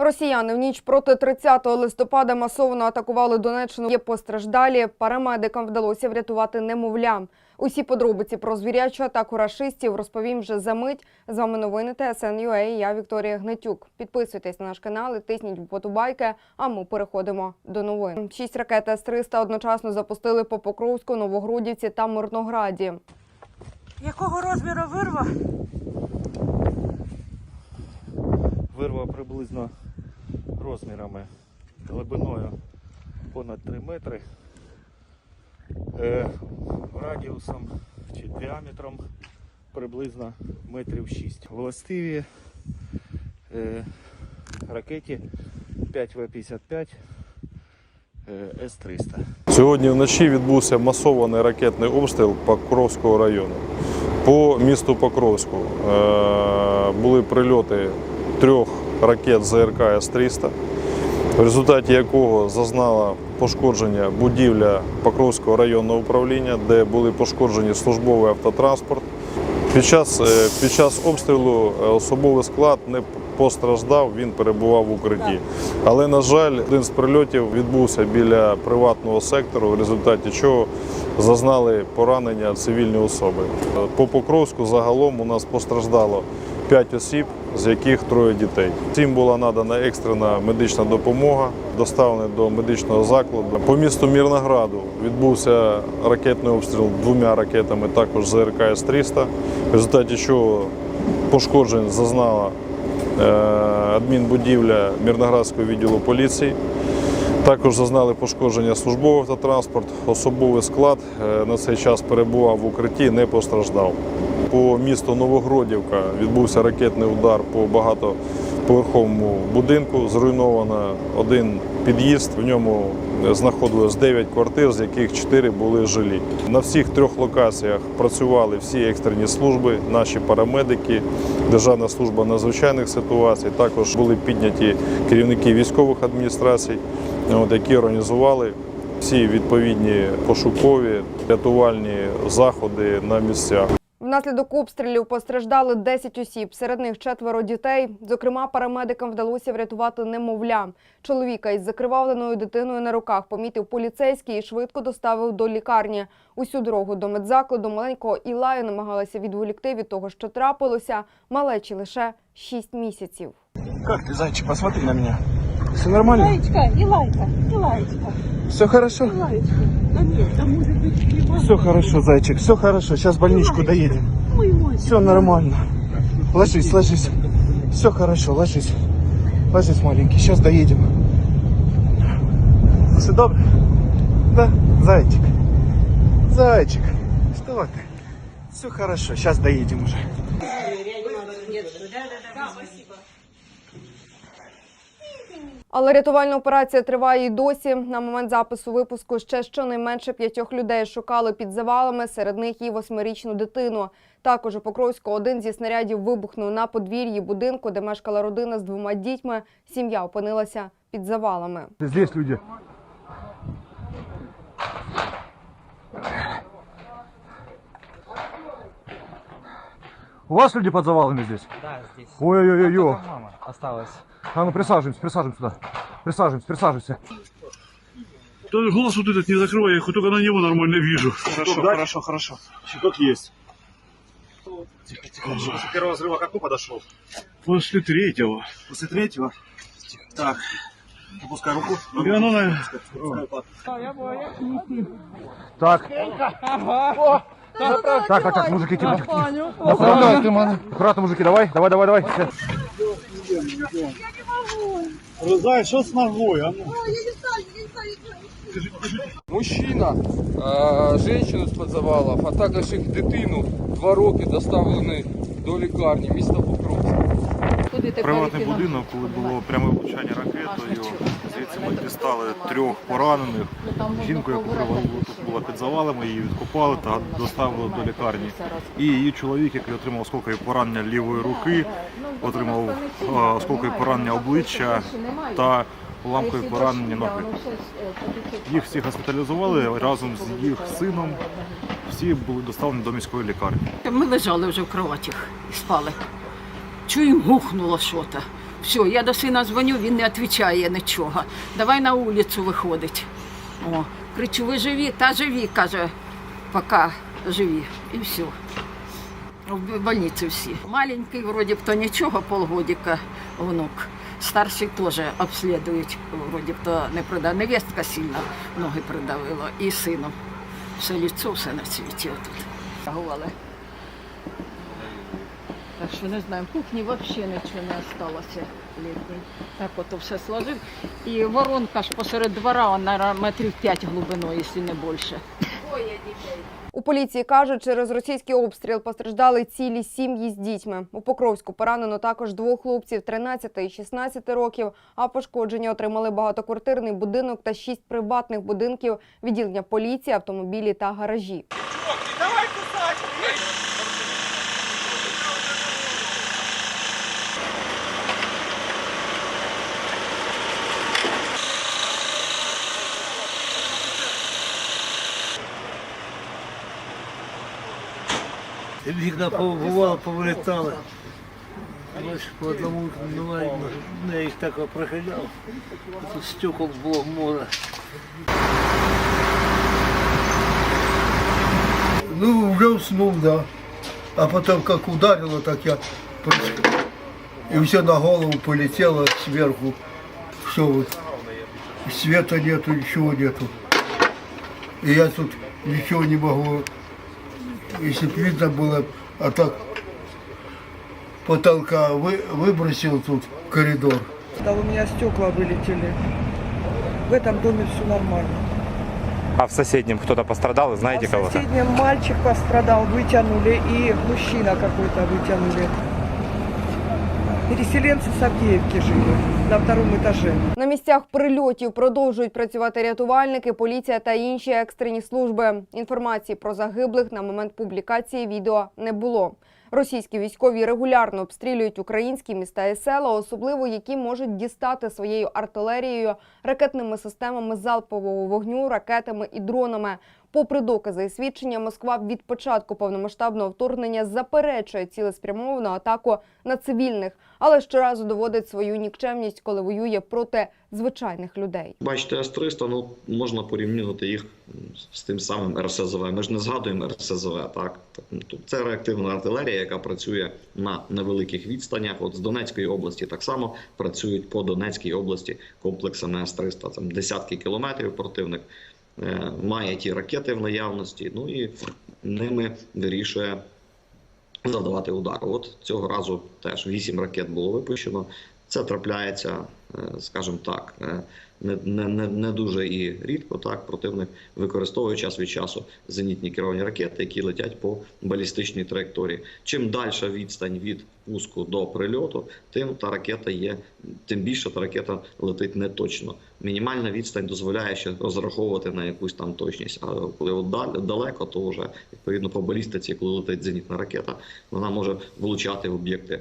Росіяни в ніч проти 30 листопада масово атакували Донеччину. Є постраждалі. Парамедикам вдалося врятувати немовля. Усі подробиці про звірячу атаку рашистів розповім вже за мить. З вами новини ТСН.UA. Я Вікторія Гнатюк. Підписуйтесь на наш канал, і тисніть вподобайки. А ми переходимо до новин. Шість ракет С-300 одночасно запустили по Покровську, Новогрудівці та Мирнограді. Якого розміру вирва? Вирва приблизно розмірами глибиною понад 3 метри, е, радіусом чи діаметром приблизно метрів 6. Властиві е, ракеті 5В-55 е, С-300. Сьогодні вночі відбувся масований ракетний обстріл Покровського району. По місту Покровську були прильоти трьох ракет ЗРК С-300, в результаті якого зазнала пошкодження будівля Покровського районного управління, де були пошкоджені службовий автотранспорт. Під час, е, під час обстрілу е, особовий склад не постраждав, він перебував в укритті. Але, на жаль, один з прильотів відбувся біля приватного сектору, в результаті чого зазнали поранення цивільні особи. Е, По Покровську загалом у нас постраждало 5 осіб, з яких троє дітей. Всім була надана екстрена медична допомога, доставлені до медичного закладу. По місту Мірнограду відбувся ракетний обстріл двома ракетами, також ЗРК С-300, в результаті чого пошкоджень зазнала е, адмінбудівля Мірноградського відділу поліції. Також зазнали пошкодження службовий автотранспорт, особовий склад е, на цей час перебував в укритті, не постраждав. По місту Новогродівка відбувся ракетний удар по багатоповерховому будинку. Зруйновано один під'їзд. В ньому знаходилось 9 квартир, з яких 4 були жилі. На всіх трьох локаціях працювали всі екстрені служби, наші парамедики, Державна служба надзвичайних ситуацій. Також були підняті керівники військових адміністрацій, які організували всі відповідні пошукові рятувальні заходи на місцях. Внаслідок обстрілів постраждали 10 осіб, серед них четверо дітей. Зокрема, парамедикам вдалося врятувати немовля. Чоловіка із закривавленою дитиною на руках помітив поліцейський і швидко доставив до лікарні. Усю дорогу до медзакладу маленького Ілаю намагалися відволікти від того, що трапилося. Малечі лише 6 місяців. Как ты, зайчик, посмотри на меня. Все нормально? Лаечка, Илайка, Илаечка, Все хорошо? Илаечка. Да Все хорошо, зайчик, все хорошо. Сейчас в больничку доедем. Все нормально. Ложись, ложись. Все хорошо, ложись. Ложись, маленький, сейчас доедем. Все добре? Да, зайчик. Зайчик, что ты? Все хорошо, сейчас доедем уже. Але рятувальна операція триває і досі. На момент запису випуску ще щонайменше п'ятьох людей шукали під завалами, серед них і восьмирічну дитину. Також у Покровську один зі снарядів вибухнув на подвір'ї будинку, де мешкала родина з двома дітьми. Сім'я опинилася під завалами. Здесь люди. У вас люди под завалами здесь? Да, здесь. Ой-ой-ой-ой. Осталась. А ну присаживаемся, присаживаемся сюда. Присаживаемся, присаживаемся. Только глаз вот этот не закрывай, я хоть только на него нормально вижу. Хорошо, хорошо, хорошо. Как есть. Тихо, тихо. После первого взрыва как подошел? После третьего. После третьего? Так. Опускай руку. И оно, на- Так. Так, так, так, мужики, тихо, тихо. тихо. Аккуратно, аккуратно, мужики, давай, давай, давай, давай. Все. Зай, что с ногой? А ну. Мужчина, е, женщину з-під завалів, а також їх дитину два роки доставлені до лікарні міста Покровська. Приватний будинок, коли було пряме влучання ракетою, ми дістали трьох поранених. Жінку, яку тут була під завалами, її відкопали та доставили до лікарні. І її чоловік, який отримав осколкові поранення лівої руки, отримав осколкові поранення обличчя та уламкові поранення ноги. Їх всіх госпіталізували разом з їх сином. Всі були доставлені до міської лікарні. Ми лежали вже в кроватях і спали. Чуємо, гухнуло що-то. Все, я до сина дзвоню, він не відповідає нічого. Давай на вулицю виходить. О, кричу, ви живі? Та живі, каже, поки живі. І все. В больниці всі. Маленький, вроді б то нічого, полгодика внук. Старший теж обслідують, вроді б то не придав. Невестка сильно ноги придавила. І сину. Все ліцо, все на світі отут. Так що не знаю, в кухні взагалі нічого не залишилося літній. Так ото все сложив. І воронка ж посеред двора, вона метрів 5 глибиною, якщо не більше. У поліції кажуть, через російський обстріл постраждали цілі сім'ї з дітьми. У Покровську поранено також двох хлопців 13 і 16 років, а пошкодження отримали багатоквартирний будинок та шість приватних будинків, відділення поліції, автомобілі та гаражі. Вікна бувало повилітали. Ось по одному ну, я їх так прохиляв. Тут стекол було море. Ну, уже уснул, да. А потом как ударило, так я прыгнул. И все на голову полетело сверху. Все вот. Света нету, ничего нету. И я тут ничего не могу. если бы видно было, а так потолка вы, выбросил тут в коридор. Да у меня стекла вылетели. В этом доме все нормально. А в соседнем кто-то пострадал, знаете а в кого-то? соседнем мальчик пострадал, вытянули, и мужчина какой-то вытянули. Переселенцы с Авдеевки жили на втором этаже. На місцях прильотів продовжують працювати рятувальники, поліція та інші екстрені служби. Інформації про загиблих на момент публікації відео не було. Російські військові регулярно обстрілюють українські міста і села, особливо які можуть дістати своєю артилерією, ракетними системами залпового вогню, ракетами і дронами. Попри докази і свідчення, Москва від початку повномасштабного вторгнення заперечує цілеспрямовану атаку на цивільних, але щоразу доводить свою нікчемність, коли воює проти звичайних людей. Бачите, С-300, ну, можна порівнювати їх з тим самим РСЗВ. Ми ж не згадуємо РСЗВ, так? Тут Це реактивна артилерія, яка працює на невеликих відстанях. От з Донецької області так само працюють по Донецькій області комплексами С-300. Там десятки кілометрів противник е, має ті ракети в наявності, ну і ними вирішує завдавати удар. От цього разу теж вісім ракет було випущено. Це трапляється, е, скажімо так, е, не, не, не, дуже і рідко. Так противник використовує час від часу зенітні керовані ракети, які летять по балістичній траєкторії. Чим далі відстань від пуску до прильоту, тим та ракета є, тим більше та ракета летить не точно. Мінімальна відстань дозволяє ще розраховувати на якусь там точність. А коли от далеко, то вже відповідно по балістиці, коли летить зенітна ракета, вона може влучати в об'єкти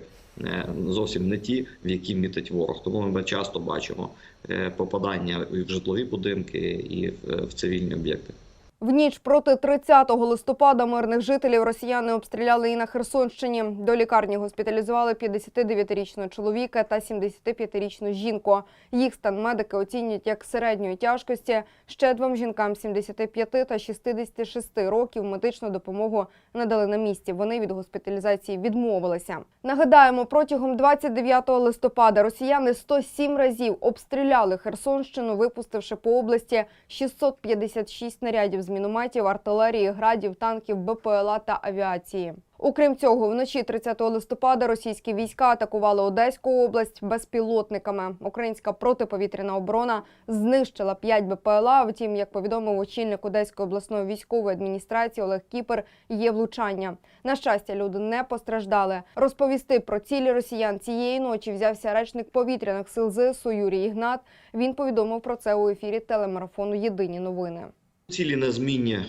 зовсім не ті, в які мітить ворог. Тому ми часто бачимо е, попадання і в житлові будинки, і в, в цивільні об'єкти. В ніч проти 30 листопада мирних жителів росіяни обстріляли і на Херсонщині. До лікарні госпіталізували 59-річного чоловіка та 75-річну жінку. Їх стан медики оцінюють як середньої тяжкості. Ще двом жінкам 75 та 66 років медичну допомогу надали на місці. Вони від госпіталізації відмовилися. Нагадаємо, протягом 29 листопада росіяни 107 разів обстріляли Херсонщину, випустивши по області 656 снарядів з мінометів, артилерії, градів, танків, БПЛА та авіації. Окрім цього, вночі 30 листопада російські війська атакували Одеську область безпілотниками. Українська протиповітряна оборона знищила 5 БПЛА. Втім, як повідомив очільник Одеської обласної військової адміністрації Олег Кіпер, є влучання. На щастя, люди не постраждали. Розповісти про цілі росіян цієї ночі взявся речник повітряних сил ЗСУ Юрій Ігнат. Він повідомив про це у ефірі телемарафону Єдині новини. Цілі незмінні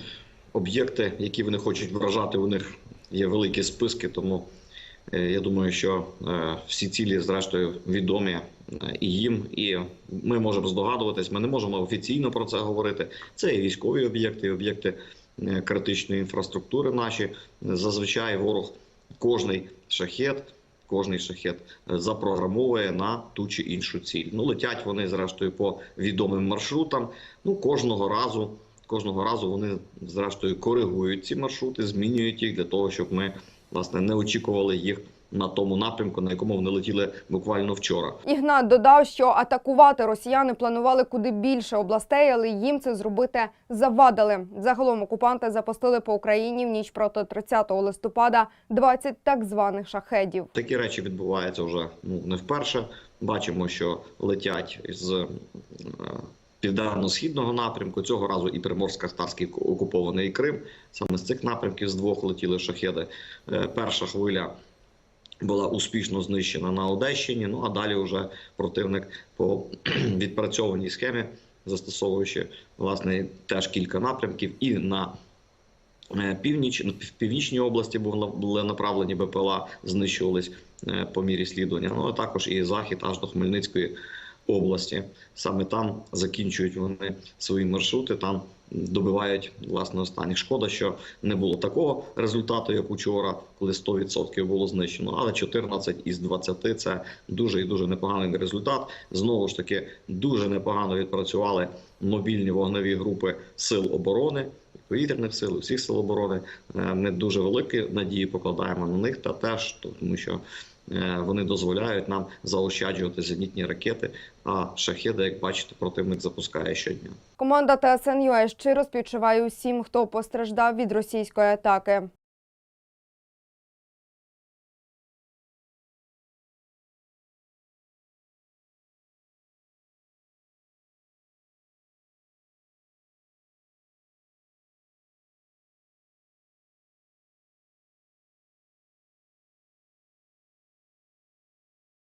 об'єкти, які вони хочуть вражати, у них є великі списки, тому е, я думаю, що е, всі цілі, зрештою, відомі е, і їм, і ми можемо здогадуватись. Ми не можемо офіційно про це говорити. Це і військові об'єкти, і об'єкти критичної інфраструктури. Наші зазвичай ворог кожний шахет кожний шахет запрограмовує на ту чи іншу ціль. Ну летять вони зрештою по відомим маршрутам. Ну кожного разу. Кожного разу вони зрештою коригують ці маршрути, змінюють їх для того, щоб ми власне не очікували їх на тому напрямку, на якому вони летіли буквально вчора. Ігнат додав, що атакувати росіяни планували куди більше областей, але їм це зробити завадили. Загалом окупанти запустили по Україні в ніч проти 30 листопада 20 так званих шахедів. Такі речі відбуваються вже ну не вперше. Бачимо, що летять з е, південно-східного напрямку. Цього разу і Приморсько-Ахтарський окупований Крим. Саме з цих напрямків з двох летіли шахеди. Е, Перша хвиля була успішно знищена на Одещині. Ну а далі вже противник по відпрацьованій схемі, застосовуючи власне теж кілька напрямків і на е, північ в північній області були були направлені БПЛА, знищувались е, по мірі слідування. Ну а також і захід аж до Хмельницької області. Саме там закінчують вони свої маршрути. Там добивають власне останніх. Шкода, що не було такого результату, як учора, коли 100% було знищено. Але 14 із 20 – це дуже і дуже непоганий результат. Знову ж таки, дуже непогано відпрацювали мобільні вогневі групи сил оборони. Повітряних сил, усіх сил оборони Е, ми дуже великі надії покладаємо на них та теж тому, що вони дозволяють нам заощаджувати зенітні ракети. А шахеди, як бачите, противник запускає щодня. Команда ТСН.UA щиро співчуває усім, хто постраждав від російської атаки.